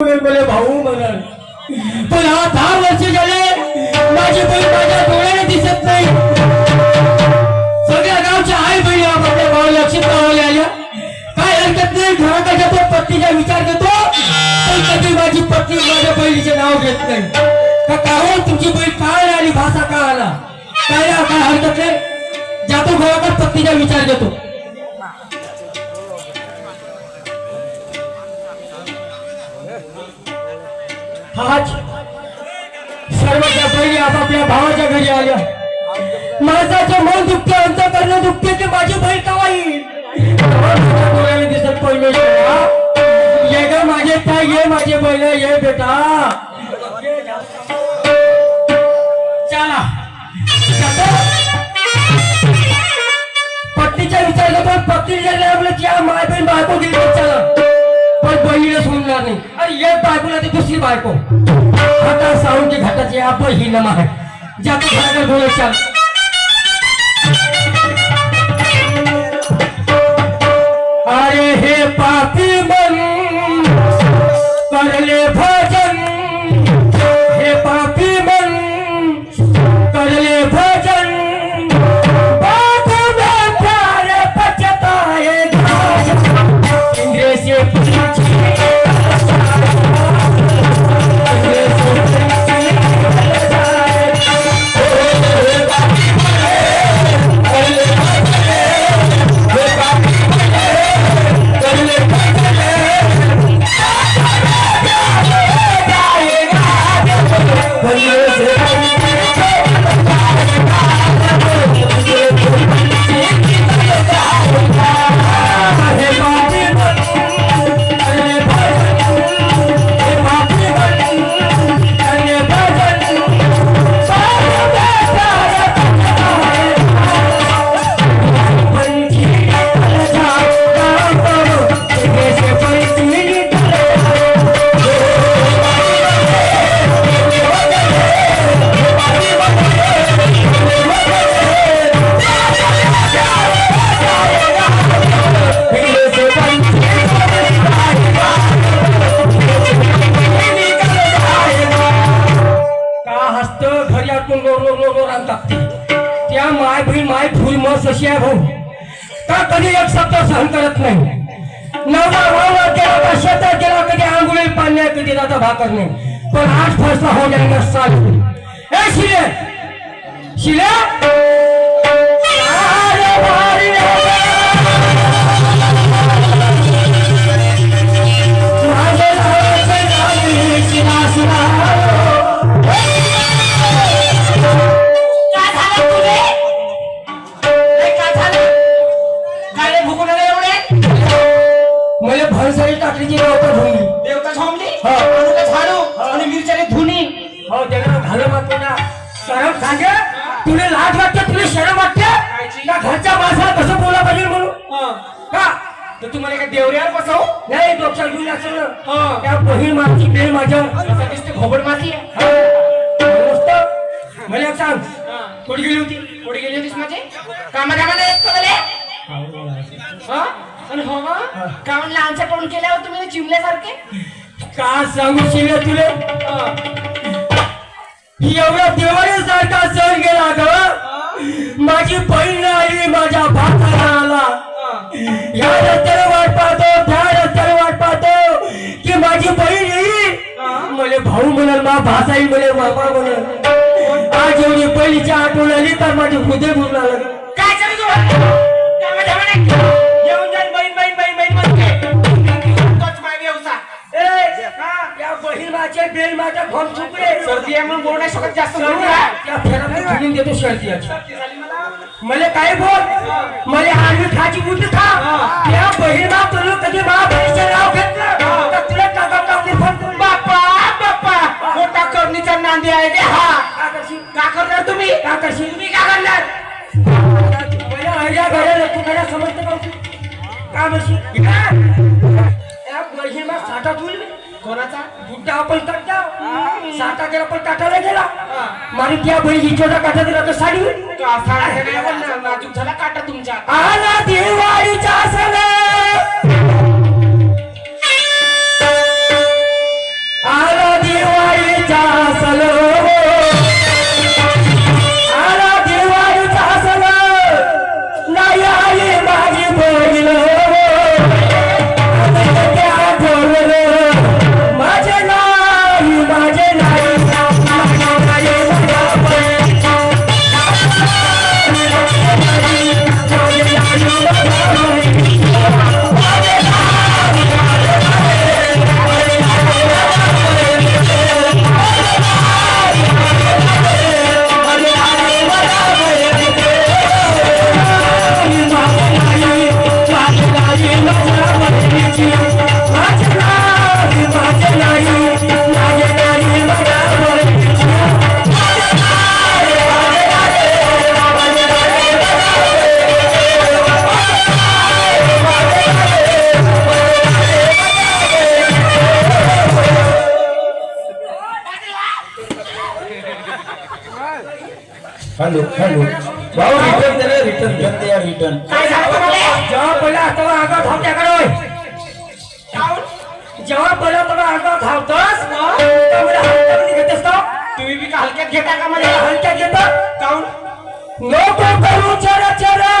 मला भाऊ म्हणाल पण हा दहा वर्ष झाले माझी बहीण माझ्या डोळ्याने दिसत नाही. सगळ्या गावच्या आई बहिणी आपल्या भाऊ लक्षात लावल्या आल्या. काय हरकत नाही घरात घेतो पत्नीचा विचार करतो. पण कधी माझी पत्नी माझ्या बहिणीचे नाव घेत नाही. का काहून तुमची बहीण काय आली भाषा का आला काय काय हरकत नाही? जातो घरात पत्नीचा विचार घेतो आज सर्व त्या बहिणी आपापल्या भावाच्या घरी आल्या. माणसाचं मन दुखते अंत करणं दुखते ते माझी बहीण कवा येईल दिसत परमेश्वर ये ग माझे पाय ये माझे बैल ये बेटा. चला. जातो. पत्नीचा विचार पत्नी जर आपलं त्या माय बहीण बायको गेली तर पण बहिणीला सोडणार नाही. अरे ये बायकोला ती दुसरी बायको. आता सावंती घाटाची या ही आहे. ज्याचा घराकडे बोलत अरे हे पापी मन करले भर करने। पर आज फैसला हो जाएगा साल ए शिले। शिले। हो त्याला घालू मागतो ना शरम सांगे? तुला लाज वाटते? तुला शरम वाटते? का घरच्या माणसाला कसं बोला पाहिजे म्हणून? का? तर तुम्हाला काय देवऱ्यावर बसव. नाही डोक्यात घेऊन असं ना हा. त्या बहीण माझी बेल माझ्या. घोबड आहे. हा. मस्त. मला एक सांग. कुठे गेली होती? पुढे गेली होतीस माझे? कामा कामाला येत? हा? आणि हो का? कामं लहानसा टोन केल्यावर तुम्ही चिमल्यासारखे का सांगू शिले तुले? एवढा देवाने सारखा सण गेला ग. माझी बहीण आली माझ्या भाताला आला. या रस्त्याला वाट पाहतो त्या रस्त्याला वाट पाहतो की माझी बहीण येईल. मले भाऊ म्हणाल मा भासाई म्हणे बाबा म्हणाल. आज एवढी पहिलीची आठवण आली तर माझी हृदय भरून आलं काय ए, या बहीण माझे बेल माझ्या फॉर्म चुकले. सर्दी आहे म्हणून बोल नाही शकत जास्त बोलू नका. त्या देतो सर्दी मला. मला काय बोल? मला आडवी खाची बुटी खा. त्या बहिणा तुला कधी महाबळीचं नाव घेतलं? तर तुला टाका टाकली फक्त बाप्पा बाप्पा मोठा करणीचा नांदी आहे रे हा. का करणार तुम्ही? का करशील? तुम्ही का करणार? घालायला तू मला समजतं का तू? का बशी या बहिणा साठा तुल कोणाचा? बुड्डा आपण काढता साठा गेला पण काटायला गेला मारी त्या बहिणी छोटा काटा दिला तर साडी. हे. नाजूक झाला काटा तुमच्या आला दिवाळीचा सण. Hello hello. भाऊ रिटर्न दे रे रिटर्न घेऊन दे यार रिटर्न काय झालं तुम्हाला? जेव्हा पहिला तेव्हा आगाव धावत्याकडे जेव्हा पहिला तेव्हा आगाव धावतोस घेतेस तो तुम्ही बी का हलक्यात घेता का मला? हलक्यात घेतो? काऊन नको करू चरा चरा.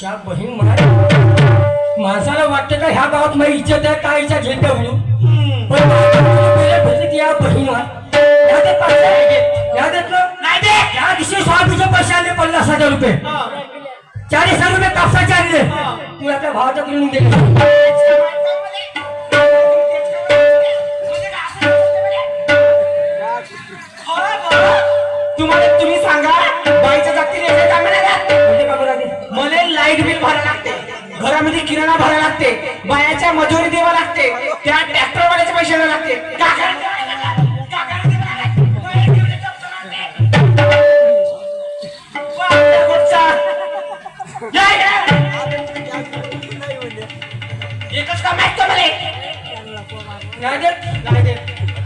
त्या बहीण मार माणसाला वाटतं का ह्या गावात माझी इज्जत आहे काय इच्छा घेते म्हणून पण भेटली ती या बहीण या देत या देत नाही या दिवशी स्वामीचे पैसे आले पन्नास हजार रुपये. चाळीस हजार रुपये कापसाचे आणले. तू आपल्या भावाच्या कडून दे त्याच्या मजुरी द्यावा लागते. त्या ट्रॅक्टरवाल्याचे पैसे द्यावे लागते. त्या एकच काम ऐकतो मला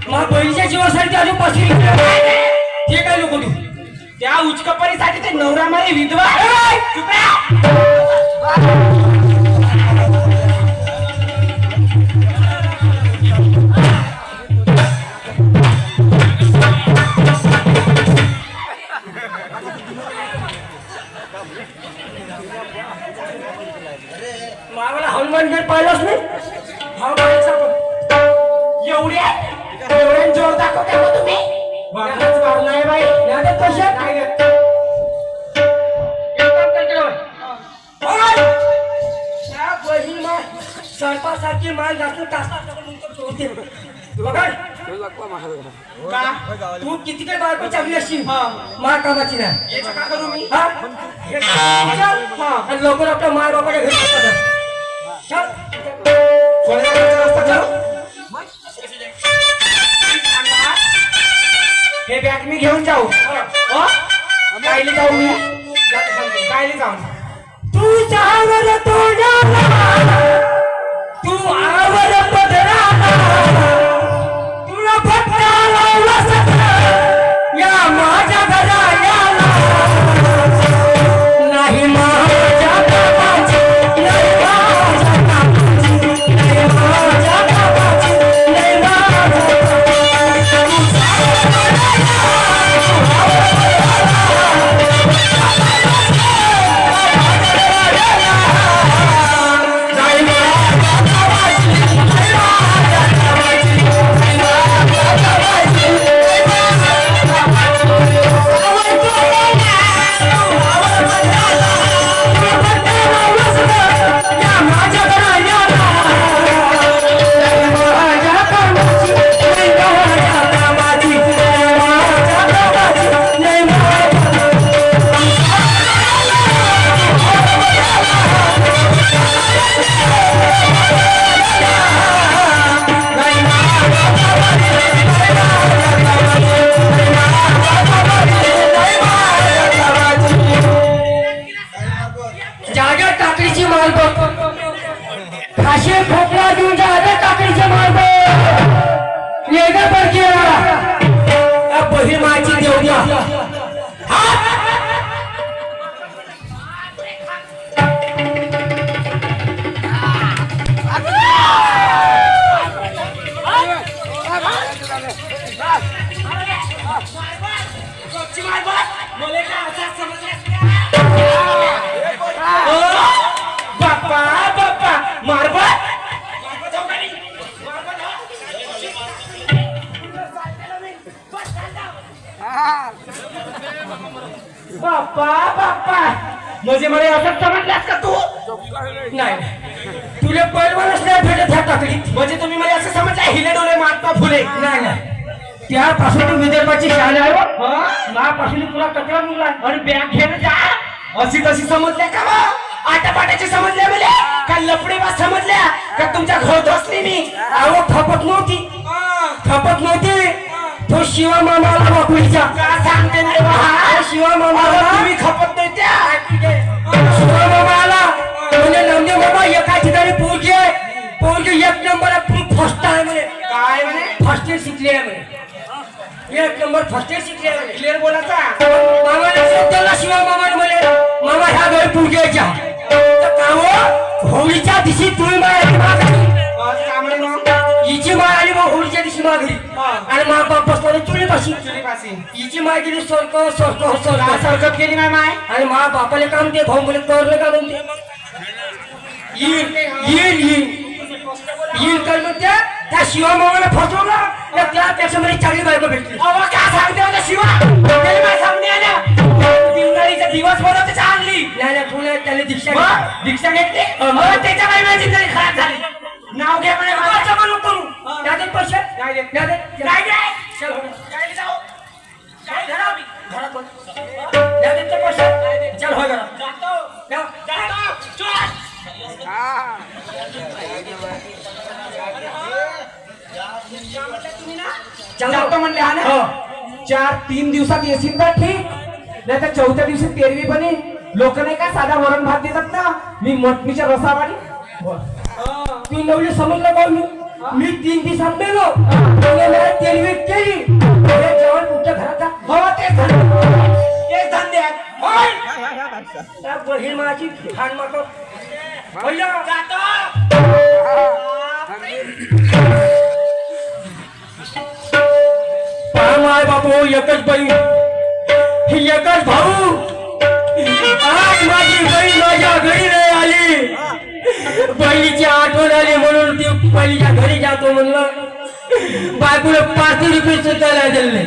मग बहिणीच्या जीवासाठी अजून पाचशे ते काय नको तू त्या ते नवरा मारे विधवा. चुप हनुमान गेट पाहिलंच नाही? हा एवढे एवढ्या एवढ्या जोर दाखवता तुम्ही? वापरच वाढ बाई. या काय सरपासारखी माय जास्त तासा होते का तू किती काय बायको चांगली असशील हा. मा कामाची नाही याचं का करू मी हा? हे चल. हा. आणि लवकर आपल्या माय बापाच्या घरी. चल. रस्ता. हे बॅग मी घेऊन जाऊ हो? कायले जाऊ मी कायले जाऊ तू जावर तोंडाला तू आवर पदराला बाप्पा बाप्पा मारबत बाप्पा बाप्पा म्हणजे मला असं समजलास का तू नाही तुला पैलवानच नाही भेटत ह्या म्हणजे तुम्ही मला असं समजला हिले डोले मारता फुले नाही नाही त्यापासून विदर्भाची शाळा आहे हो. माझ्यापासून तुला कचरा मुला अरे बॅग घेऊन जा. अशी तशी समजल्या का मग आटापाट्याची समजल्या मला? का लफडे बा समजल्या? का तुमच्या घर धसली मी? अहो खपत नव्हती. खपत नव्हती. तो शिवा मामा आला बाकुलीचा का सांगते नाही बा? शिवा मामा अहो, आला. तुम्ही खपत नाही त्या. शिवा मामा आला. म्हणजे नंदी बाबा एका ठिकाणी पोरगी आहे. पोरगी एक नंबर फर्स्ट आहे म्हणे. काय म्हणे? फर्स्ट शिकली आहे म्हणे. एक नंबर फर्स्ट इयर शिकली क्लिअर बोलायचा? मामाने शब्दाला शिवा मामाने म्हणे मामा ह्या घरी पूजेच्या तर का हो? होळीच्या दिवशी तुम्ही माघारी. मग हिची माय आली मग होळीच्या दिवशी माघारी. आणि मा बाप बसला चुलीपाशी चुलीपाशी. हिची माय गेली सरक सरक का सरक सरकत केली नाही माय? आणि मा बापाले काम ते भाऊ म्हणे करलं का म्हणते येईल येईल येईल. येईल काय म्हणते. त्या शिवा मामाला फसवलं तर त्यापेक्षा मला चांगली बायको भेटली अहो का सांगते होता शिवा त्याला काय सांगणे आल्या दिवाळीचा दिवस बनवते आणली नाही नाही तुला त्याला दीक्षा मग घेतली. दीक्षा घेतली मग त्याच्या बाई माझी तरी खराब झाली नाव घ्या म्हणे माझं. करू त्याचे पैसे नाही देत. नाही देत. नाही देत. चल हो. काय जाऊ? काय धरा मी? घरात बस. नाही देत ते पैसे चल हो घरात जातो. या. जातो. म्हणले हा ना? चार तीन दिवसात येशील तर ठीक. नाही तर चौथ्या दिवशी तेरवी बने. लोक नाही का साधा वरण भात देतात ना? मी मटणीच्या रसावाडी. तू नवली समजलं का मी? मी तीन दिवसात मला तेलवी केली. जेवण तुमच्या घरात हो तेच धंदे तेच धंदे आहेत. बहीण माझी. खाण मारतो. भैया माय बापू हो, एकच बाई. ही एकच भाऊ. आज माझी बाई माझ्या घरी नाही आली. बहिणीची आठवण आली म्हणून ती बहिणीच्या घरी जातो म्हणलं. बायकोला पाच रुपये सुद्धा नाही दिले.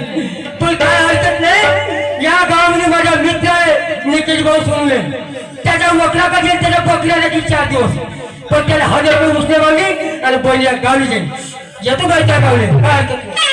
पण काय हरकत नाही. या गावामध्ये माझा मित्र आहे निकेश भाऊ सोमले त्याच्या मोकळा कधी त्याच्या बकऱ्याला की चार दिवस. पण त्याला हजार रुपये उसने मागली आणि बहिणीला गावली जाईल. येतो काय त्या गावले काय हरकत नाही.